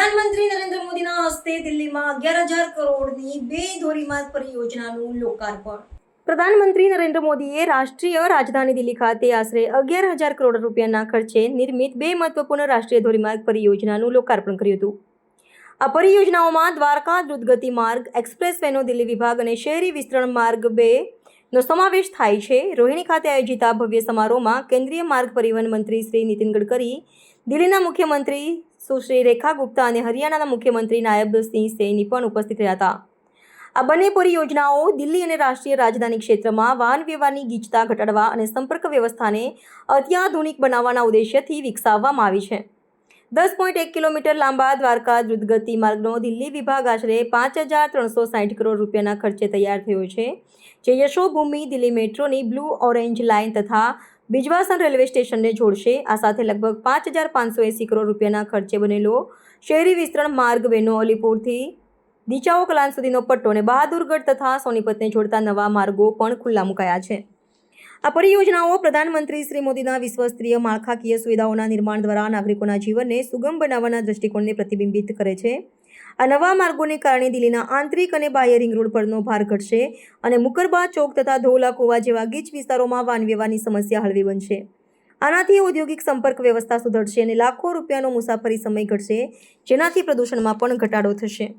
પ્રધાનમંત્રી નરેન્દ્ર મોદીના હસ્તે દિલ્હીમાં અગિયાર હજાર કરોડની બે ધોરીમાર્ગ પરિયોજનાનું લોકાર્પણ. પ્રધાનમંત્રી નરેન્દ્ર મોદીએ રાષ્ટ્રીય રાજધાની દિલ્હી ખાતે આશરે અગિયાર હજાર કરોડ રૂપિયાના ખર્ચે નિર્મિત બે મહત્વપૂર્ણ રાષ્ટ્રીય ધોરીમાર્ગ પરિયોજનાનું લોકાર્પણ કર્યું હતું. આ પરિયોજનાઓમાં દ્વારકા, દ્રુતગતિ માર્ગ એક્સપ્રેસ વેનો દિલ્હી વિભાગ અને શહેરી વિસ્તરણ માર્ગ બે નો સમાવેશ થાય છે. રોહિણી ખાતે આયોજિત આ ભવ્ય સમારોહમાં કેન્દ્રીય માર્ગ પરિવહન મંત્રી શ્રી નીતિન ગડકરી, દિલ્હીના મુખ્યમંત્રી સુશ્રી રેખા ગુપ્તા અને હરિયાણાના મુખ્યમંત્રી નાયબ સિંહ સૈની પણ ઉપસ્થિત રહ્યા હતા. આ બંને પરિયોજનાઓ દિલ્હી અને રાષ્ટ્રીય રાજધાની ક્ષેત્રમાં વાહન વ્યવહારની ગીચતા ઘટાડવા અને સંપર્ક વ્યવસ્થાને અત્યાધુનિક બનાવવાના ઉદ્દેશ્યથી વિકસાવવામાં આવી છે. દસ પોઈન્ટ એક કિલોમીટર લાંબા દ્વારકા દ્રુતગતિ માર્ગનો દિલ્હી વિભાગ આશરે પાંચ હજાર ત્રણસો સાઠ કરોડ રૂપિયાના ખર્ચે તૈયાર થયો છે, જે યશોભૂમિ દિલ્હી મેટ્રોની બ્લુ ઓરેન્જ લાઇન તથા બિજવાસન રેલવે સ્ટેશનને જોડશે. આ સાથે લગભગ પાંચ હજાર પાંચસો એંસી કરોડ રૂપિયાના ખર્ચે બનેલો શહેરી વિસ્તરણ માર્ગ વેનો અલીપુરથી દિચાઓ કલાન સુધીનો પટ્ટો અને બહાદુરગઢ તથા સોનીપતને જોડતા નવા માર્ગો પણ ખુલ્લા મુકાયા છે. આ પરિયોજનાઓ પ્રધાનમંત્રી શ્રી મોદીના વિશ્વસ્તરીય માળખાકીય સુવિધાઓના નિર્માણ દ્વારા નાગરિકોના જીવનને સુગમ બનાવવાના દૃષ્ટિકોણને પ્રતિબિંબિત કરે છે. આ નવા માર્ગોને કારણે દિલ્હીના આંતરિક અને બાહ્ય રિંગ રોડ પરનો ભાર ઘટશે અને મુકરબા ચોક તથા ધોલા કોવા જેવા ગીચ વિસ્તારોમાં વાહન વ્યવહારની સમસ્યા હળવી બનશે. આનાથી ઔદ્યોગિક સંપર્ક વ્યવસ્થા સુધરશે અને લાખો રૂપિયાનો મુસાફરી સમય ઘટશે, જેનાથી પ્રદૂષણમાં પણ ઘટાડો થશે.